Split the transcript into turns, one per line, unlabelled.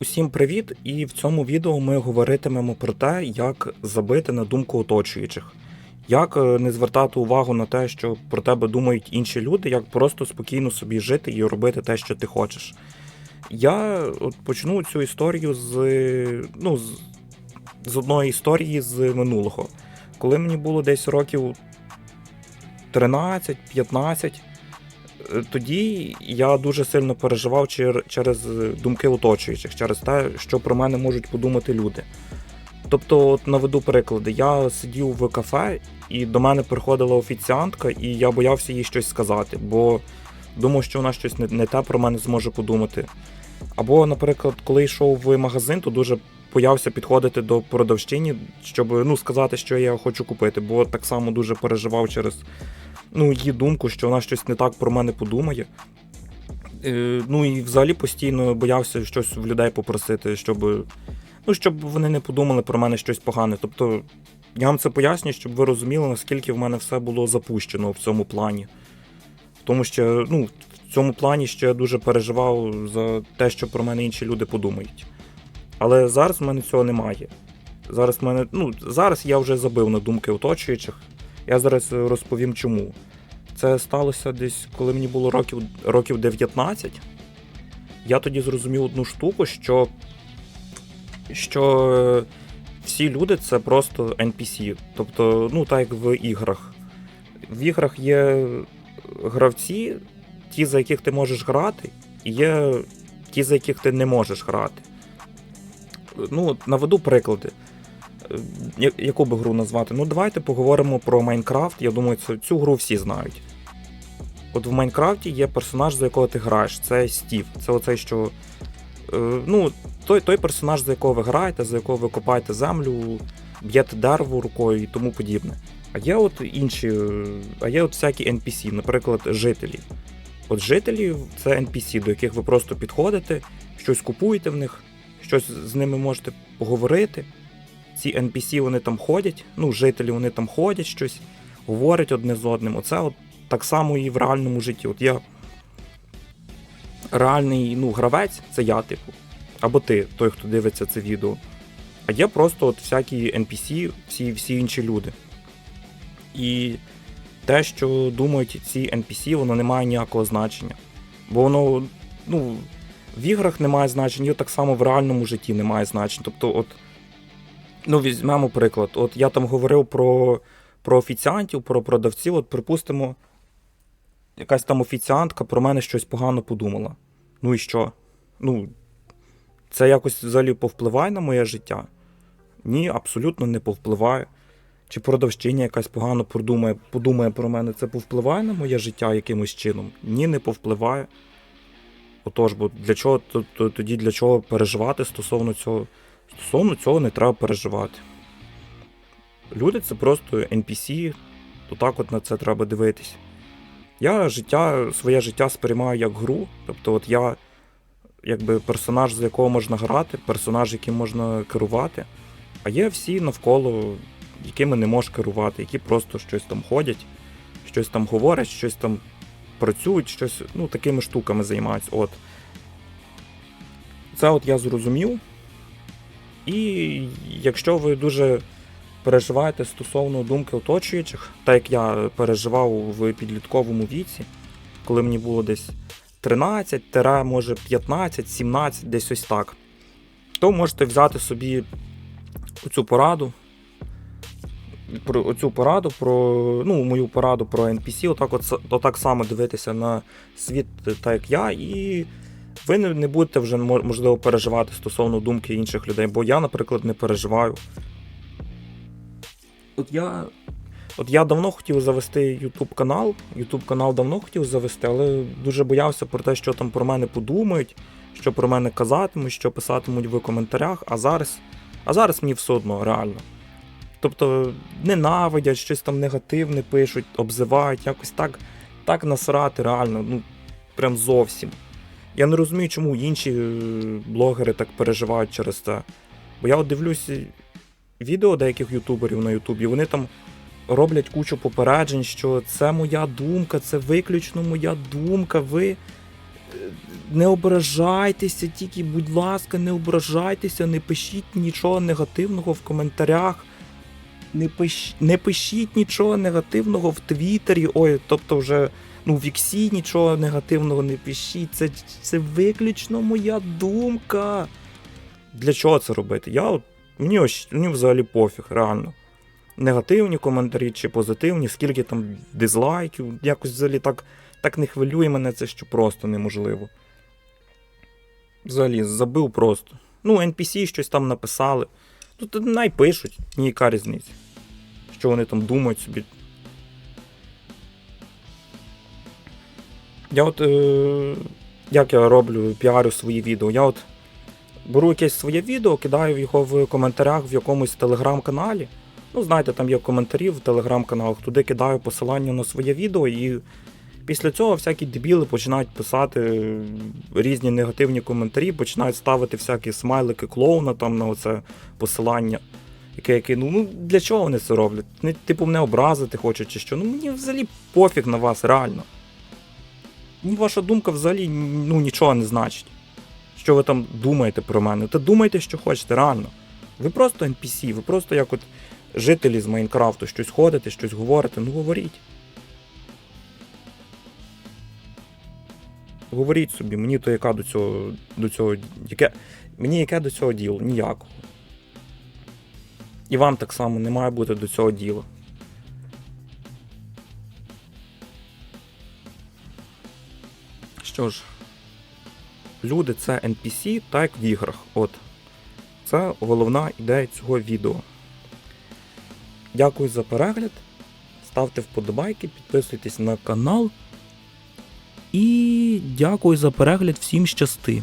Усім привіт! І в цьому відео ми говоритимемо про те, як забити на думку оточуючих, як е, не звертати увагу на те, що про тебе думають інші люди, як просто спокійно собі жити і робити те, що ти хочеш. Я от почну цю історію з, ну, з, з одної історії з минулого. Коли мені було десь років 13-15, Е, тоді я дуже сильно переживав через думки оточуючих, через те, що про мене можуть подумати люди. Тобто, от наведу приклади, я сидів в кафе, і до мене приходила офіціантка, і я боявся їй щось сказати, бо думав, що вона щось не, не те про мене зможе подумати. Або, наприклад, коли йшов в магазин, то дуже боявся підходити до продавщині, щоб ну, сказати, що я хочу купити, бо так само дуже переживав через ну, її думку, що вона щось не так про мене подумає. Е, ну і взагалі постійно боявся щось в людей попросити, щоб, ну, щоб вони не подумали про мене щось погане. Тобто, я вам це пояснюю, щоб ви розуміли, наскільки в мене все було запущено в цьому плані. Тому що ну, в цьому плані ще я дуже переживав за те, що про мене інші люди подумають. Але зараз в мене цього немає. Зараз в мене, ну, зараз я вже забив на думки оточуючих. Я зараз розповім чому. Це сталося десь, коли мені було років, років 19. Я тоді зрозумів одну штуку, що, що е, всі люди це просто NPC. Тобто, ну так як в іграх. В іграх є гравці, ті, за яких ти можеш грати, і є ті, за яких ти не можеш грати. Ну, наведу приклади. Е, Яку би гру назвати? Ну, давайте поговоримо про Майнкрафт. Я думаю, цю, цю гру всі знають. От в Майнкрафті є персонаж, за якого ти граєш. Це Стів. Це оцей, що. Е, ну, той, той персонаж, за якого ви граєте, за якого ви копаєте землю, б'єте дерево рукою і тому подібне. А є от інші, а є от всякі NPC, наприклад, жителі. От жителі це NPC, до яких ви просто підходите, щось купуєте в них, щось з ними можете поговорити. Ці NPC вони там ходять, ну, жителі вони там ходять щось, говорять одне з одним. Оце от так само і в реальному житті. От я реальний ну, гравець, це я, типу. Або ти, той, хто дивиться це відео. А є просто от всякі NPC, всі, всі інші люди. І те, що думають ці NPC, воно не має ніякого значення. Бо воно, ну, в іграх немає значення, і так само в реальному житті немає значення. Тобто, от, ну, візьмемо приклад. От я там говорив про, про офіціантів, про продавців. От, припустимо, якась там офіціантка про мене щось погано подумала. Ну і що? Ну, це якось взагалі повпливає на моє життя? Ні, абсолютно не повпливає. Чи продавщиня якась погано подумає, подумає про мене, це повпливає на моє життя якимось чином? Ні, не повпливає. Отож, бо для чого то- то- тоді для чого переживати стосовно цього? Стосовно цього не треба переживати. Люди це просто NPC, то так от на це треба дивитись. Я життя, своє життя сприймаю як гру. Тобто, от я якби персонаж, з якого можна грати, персонаж, яким можна керувати. А є всі навколо, якими не можеш керувати, які просто щось там ходять, щось там говорять, щось там працюють, щось, ну, такими штуками займаються. От. Це от я зрозумів. І якщо ви дуже переживаєте стосовно думки оточуючих, так як я переживав в підлітковому віці, коли мені було десь 13, тире, може 15, 17, десь ось так, то можете взяти собі оцю пораду. Про оцю пораду, про ну, мою пораду про NPC, отак, от, отак само дивитися на світ, так як я, і ви не, не будете вже можливо переживати стосовно думки інших людей, бо я, наприклад, не переживаю. От я, от я давно хотів завести YouTube канал. YouTube канал давно хотів завести, але дуже боявся про те, що там про мене подумають, що про мене казатимуть, що писатимуть в коментарях. А зараз, а зараз мені все одно, реально. Тобто ненавидять, щось там негативне пишуть, обзивають, якось так, так насрати реально, ну прям зовсім. Я не розумію, чому інші е, блогери так переживають через це. Бо я от дивлюсь відео деяких ютуберів на Ютубі, вони там роблять кучу попереджень, що це моя думка, це виключно моя думка. Ви е, не ображайтеся, тільки, будь ласка, не ображайтеся, не пишіть нічого негативного в коментарях. Не, пиш... не пишіть нічого негативного в Твіттері, ой, тобто вже ну, в Іксі нічого негативного не пишіть. Це, це виключно моя думка. Для чого це робити? Я от, мені, ось, мені взагалі пофіг, реально. Негативні коментарі чи позитивні, скільки там дизлайків, якось взагалі так, так не хвилює мене це, що просто неможливо. Взагалі, забив просто. Ну, NPC щось там написали. Ну, то най пишуть, ніяка різниця. Що вони там думають собі. Я от. Е- як я роблю, піарю свої відео. Я от беру якесь своє відео, кидаю його в коментарях в якомусь телеграм-каналі. Ну, знаєте, там є коментарі в телеграм-каналах, туди кидаю посилання на своє відео, і після цього всякі дебіли починають писати різні негативні коментарі, починають ставити всякі смайлики клоуна там на оце посилання. Яке, яке, ну, ну для чого вони це роблять? Типу, мене образити хочуть чи що. Ну мені взагалі пофіг на вас, реально. Мені ваша думка взагалі ну, нічого не значить. Що ви там думаєте про мене? Та думайте, що хочете, реально. Ви просто NPC, ви просто як от жителі з Майнкрафту щось ходите, щось говорите, ну говоріть. Говоріть собі, мені то яка до цього. до цього. Яке, мені яке до цього діло? Ніякого. І вам так само не має бути до цього діла. Що ж, люди це NPC, так як в іграх. От. Це головна ідея цього відео. Дякую за перегляд. Ставте вподобайки, підписуйтесь на канал. І дякую за перегляд всім щасти.